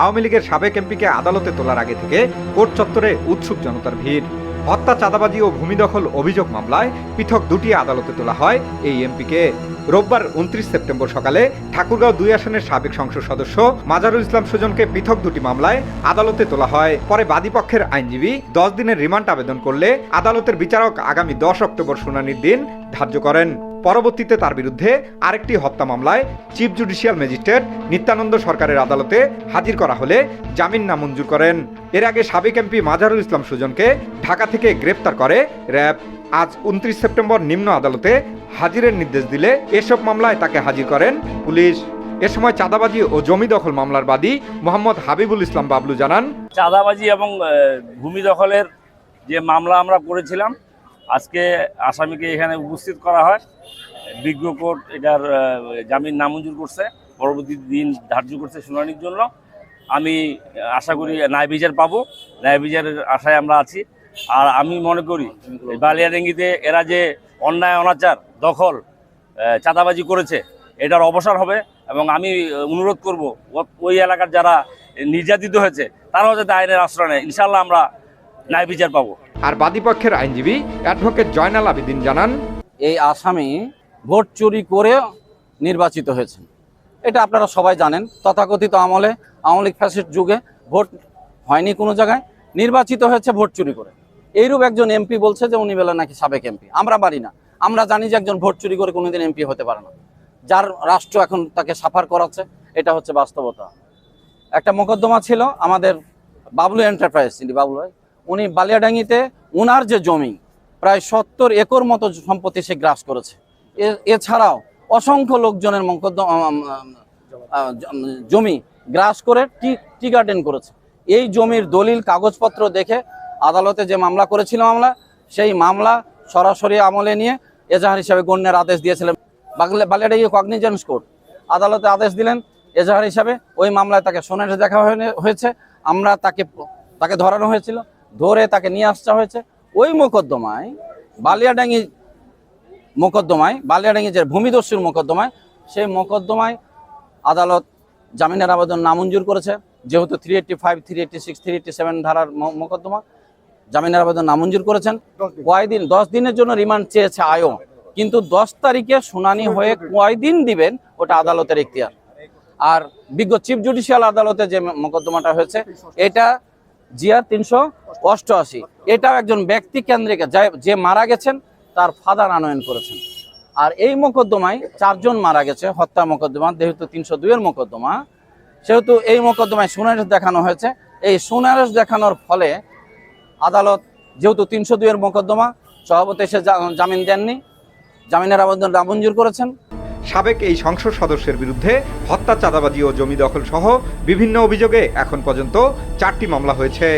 আওয়ামী লীগের সাবেক এমপিকে আদালতে তোলার আগে থেকে কোর্ট চত্বরে উৎসুক জনতার ভিড়। হত্যা, চাঁদাবাজি ও ভূমি দখল অভিযোগ মামলায় পৃথক দুটি আদালতে তোলা হয় এই এমপিকে। রোববার উনত্রিশ সেপ্টেম্বর সকালে ঠাকুরগাঁও দুই আসনের সাবেক সংসদ সদস্য মাজারুল ইসলাম সুজনকে পৃথক দুটি মামলায় আদালতে তোলা হয়। পরে বাদীপক্ষের আইনজীবী দশ দিনের রিমান্ড আবেদন করলে আদালতের বিচারক আগামী দশ অক্টোবর শুনানির দিন ধার্য করেন। পরবর্তীতে তার বিরুদ্ধে আরেকটি হত্যা মামলায় চিফ জুডিশিয়াল ম্যাজিস্ট্রেট নিত্যানন্দ সরকারের আদালতে হাজির করা হলে জামিন নামঞ্জুর করেন। এর আগে সাবেক এমপি মাজারুল ইসলাম সুজনকে ঢাকা থেকে গ্রেপ্তার করে র্যাব। আজ উনত্রিশ সেপ্টেম্বর নিম্ন আদালতে হাজিরের নির্দেশ দিলে এসব মামলায় তাকে হাজির করেন পুলিশ। এ সময় চাঁদাবাজি ও জমি দখল মামলার বাদী মোহাম্মদ হাবিবুল ইসলাম বাবলু জানান, চাঁদাবাজি এবং ভূমি দখলের যে মামলা আমরা করেছিলাম আজকে আসামিকে এখানে উপস্থিত করা হয়। বিজ্ঞ কোর্ট এটার জামিন নামঞ্জুর করছে। পরবর্তী দিন ধার্য করছে শুনানির জন্য। আমি আশা করি ন্যায় বিচার পাবো। ন্যায় বিচারের আশায় আমরা আছি। আর আমি মনে করি, বালিয়াডেঙ্গিতে এরা যে অন্যায়, অনাচার, দখল চাঁদাবাজি করেছে, এটার অবসর হবে। এবং আমি অনুরোধ করব ওই এলাকার যারা নির্যাতিত হয়েছে, তারাও যাতে আইনের আশ্রয় নেয়। ইনশাল্লাহ আমরা ন্যায় বিচার পাবো। আর বাদীপক্ষের আইনজীবী অ্যাডভোকেট জয়নাল আবেদিন জানান এই আসামি ভোট চুরি করে নির্বাচিত হয়েছেন। এটা আপনারা সবাই জানেন। তথাকথিত আমলে আওয়ামী লীগ ফ্যাসিস্ট যুগে ভোট হয়নি কোনো জায়গায় নির্বাচিত হয়েছে ভোট চুরি করে। এইরূপ একজন এমপি বলছে যে উনি বেলা নাকি সাবেক এমপি। আমরা পারি না। আমরা জানি যে একজন ভোট চুরি করে কোনোদিন এমপি হতে পারে না। যার রাষ্ট্র এখন তাকে সাফার করাচ্ছে এটা হচ্ছে বাস্তবতা। একটা মোকদ্দমা ছিল আমাদের বাবলু এন্টারপ্রাইজ তিনি বাবলু ভাই? উনি বালিয়াডাঙ্গিতে উনার যে জমি, প্রায় সত্তর একর মতো সম্পত্তি সে গ্রাস করেছে। এছাড়াও অসংখ্য লোকজনের জমি গ্রাস করে টি টি গার্ডেন করেছে। এই জমির দলিল কাগজপত্র দেখে আদালতে যে মামলা করেছিল মামলা, সেই মামলা সরাসরি আমলে নিয়ে এজাহার হিসাবে গণ্যের আদেশ দিয়েছিলেন বালিয়াডাঙ্গি কগনিজেন্স কোর্ট আদালতে আদেশ দিলেন এজাহার হিসাবে ওই মামলায় তাকে সোনারে দেখা হয়ে- হয়েছে। আমরা তাকে তাকে ধরানো হয়েছিল। ধরে তাকে নিয়ে আসা হয়েছে। ওই মোকদ্দমায়, বালিয়াডাঙ্গি মোকদ্দমায়, বালিয়াডাঙ্গি যে ভূমিদস্যুর মোকদ্দমায়, সেই মোকদ্দমায় আদালত জামিনের আবেদন নামঞ্জুর করেছে। যেহেতু three eighty five three eighty six three eighty seven ধারার মোকদ্দমা জামিনের আবেদন নামঞ্জুর করেছেন। কয়দিন দশ দিনের জন্য রিমান্ড চেয়েছে আয়ও কিন্তু দশ তারিখে শুনানি হয়ে কয়দিন দিবেন, ওটা আদালতের ইখতিয়ার। আর বিজ্ঞ চিফ জুডিশিয়াল আদালতে যে মোকদ্দমাটা হয়েছে, এটা জিআর তিনশো অষ্টআশি। এটাও একজন ব্যক্তি কেন্দ্রিক যে মারা গেছেন, তার ফাদার আনয়ন করেছেন। আর এই মোকদ্দমায় চারজন মারা গেছে, হত্যা মোকদ্দমা, যেহেতু তিনশো দুইয়ের মোকদ্দমা। সেহেতু এই মোকদ্দমায় সুনারেশ দেখানো হয়েছে। এই সুনারেশ দেখানোর ফলে আদালত, যেহেতু তিনশো দুইয়ের মোকদ্দমা, সভাপতি এসে জামিন দেননি। জামিনের আবেদন নামঞ্জুর করেছেন। সাবেক এই সংসদ সদস্যের বিরুদ্ধে হত্যা, চাঁদাবাজি ও জমি দখল সহ বিভিন্ন অভিযোগে এখন পর্যন্ত চারটি মামলা হয়েছে।